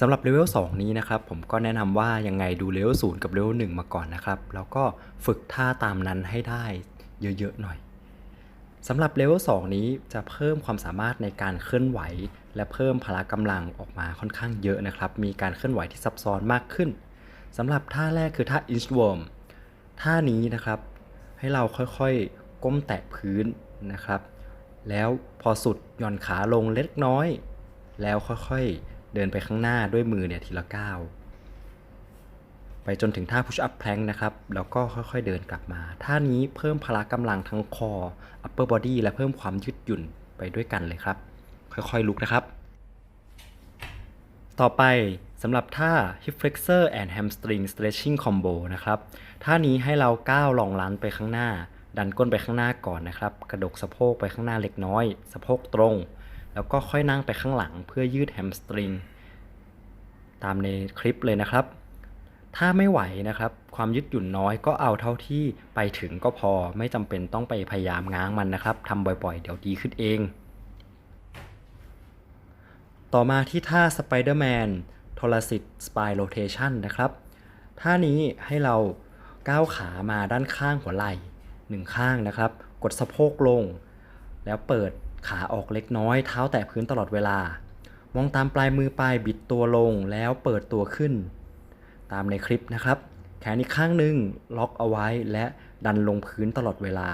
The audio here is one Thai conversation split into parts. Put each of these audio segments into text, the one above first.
สำหรับเลเวล2นี้นะครับผมก็แนะนำว่ายังไงดูเลเวล0กับเลเวล1มาก่อนนะครับ แล้วก็ฝึกท่าตามนั้นให้ได้เยอะๆหน่อยสำหรับเลเวล2นี้จะเพิ่มความสามารถในการเคลื่อนไหว และเพิ่มพละกำลังออกมาค่อนข้างเยอะนะครับ มีการเคลื่อนไหวที่ซับซ้อนมากขึ้นสำหรับท่าแรกคือท่า inchworm ท่านี้นะครับ ให้เราค่อยๆก้มแตะพื้นนะครับ แล้วพอสุดหย่อนขาลงเล็กน้อย แล้วค่อยๆ เดินไปข้างหน้าด้วยมือเนี่ยทีละก้าวไปจนถึงท่า push up plank นะครับ แล้วก็ค่อยๆเดินกลับมา ท่านี้เพิ่มพละกำลังทั้งคอ upper body และเพิ่มความยืดหยุ่นไปด้วยกันเลยครับ ค่อยๆลุกนะครับ ต่อไปสำหรับท่า hip flexor and hamstring stretching combo นะครับ ท่านี้ให้เราก้าวลองลันไปข้างหน้า ดันก้นไปข้างหน้าก่อนนะครับ กระดกสะโพกไปข้างหน้าเล็กน้อย สะโพกตรง แล้วก็ค่อยนั่งไปข้างหลังเพื่อยืดแฮมสตริง ตามในคลิปเลยนะครับ ถ้าไม่ไหวนะครับ ความยืดหยุ่นน้อยก็เอาเท่าที่ไปถึงก็พอไม่จำเป็นต้องไปพยายามง้างมันนะครับทำบ่อยๆ เดี๋ยวดีขึ้นเอง ต่อมาที่ท่า Spider-Man Thoracic Spine Rotation นะครับ ท่านี้ให้เราก้าวขามาด้านข้างหัวไหล่หนึ่งข้างนะครับ กดสะโพกลง แล้วเปิดขาออกเล็กน้อยเท้าแตะพื้นตลอดเวลา มองตามปลายมือปลายบิดตัวลงแล้วเปิดตัวขึ้น ตามในคลิปนะครับ แขนอีกข้างหนึ่งล็อกเอาไว้และดันลงพื้นตลอดเวลา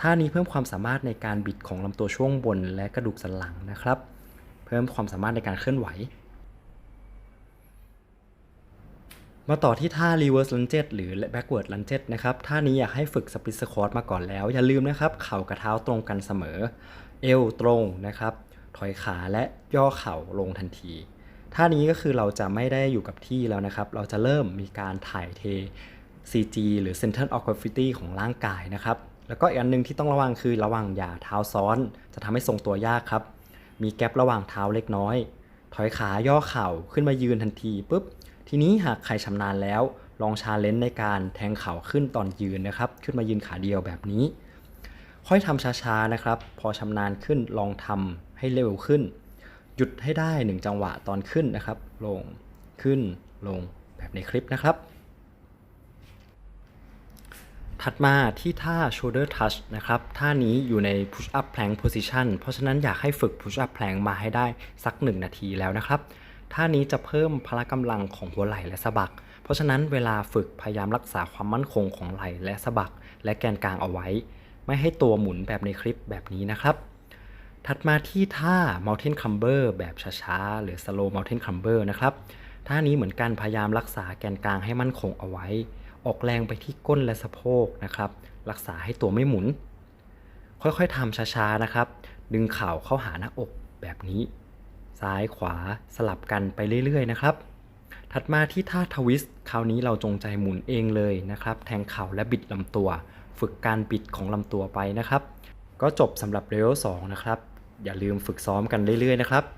ท่านี้เพิ่มความสามารถในการบิดของลำตัวช่วงบนและกระดูกสันหลังนะครับ เพิ่มความสามารถในการเคลื่อนไหว มาต่อที่ท่า reverse lunge หรือ backward lunge นะครับ ท่านี้อยากให้ฝึก split squat มาก่อนแล้ว อย่าลืมนะครับ เข่ากับเท้าตรงกันเสมอ เอวตรงนะครับ ถอยขาและย่อเข่าลงทันทีท่านี้ก็คือเราจะไม่ได้อยู่กับที่แล้วนะครับ เราจะเริ่มมีการถ่ายเท CG หรือ Center of Gravity ของร่างกายนะครับ แล้วก็อีกอันหนึงที่ต้องระวังคือระวังอย่าเท้าซ้อน จะทำให้ทรงตัวยากครับ มีแกลบระหว่างเท้าเล็กน้อย ถอยขาย่อเข่าขึ้นมายืนทันทีปุ๊บ ทีนี้หากใครชำนาญแล้ว ลองชาเลนจ์ในการแทงเข่าขึ้นตอนยืนนะครับ ขึ้นมายืนขาเดียวแบบนี้ ค่อยทำช้าๆนะครับ พอชำนาญขึ้นลองทำ ให้เร็วขึ้น หยุดให้ได้หนึ่งจังหวะตอนขึ้นนะครับ ลงขึ้นลงแบบในคลิปนะครับ ถัดมาที่ท่า shoulder touch นะครับ ท่านี้อยู่ใน push up plank position เพราะฉะนั้นอยากให้ฝึก push up plank มาให้ได้สัก 1 นาทีแล้วนะครับ ท่านี้จะเพิ่มพละกำลังของหัวไหล่และสะบักเพราะฉะนั้นเวลาฝึกพยายามรักษาความมั่นคงของไหล่และสะบัก และแกนกลางเอาไว้ ไม่ให้ตัวหมุนแบบในคลิปแบบนี้นะครับ ถัดมาที่ท่า mountain climber แบบช้าๆ หรือ slow mountain climber นะครับ ท่านี้เหมือนกันพยายามรักษาแกนกลางให้มั่นคงเอาไว้ ออกแรงไปที่ก้นและสะโพกนะครับ รักษาให้ตัวไม่หมุน ค่อยๆทำช้าๆ นะครับ ดึงเข่าเข้าหาหน้าอกแบบนี้ ซ้ายขวาสลับกันไปเรื่อยๆ นะครับ ถัดมาที่ท่าทวิสต์คราวนี้เราจงใจหมุนเองเลยนะครับ แทงเข่าและบิดลำตัว ฝึกการบิดของลำตัวไปนะครับ ก็จบสำหรับเลเวล2นะครับ อย่าลืมฝึกซ้อมกันเรื่อยๆนะครับ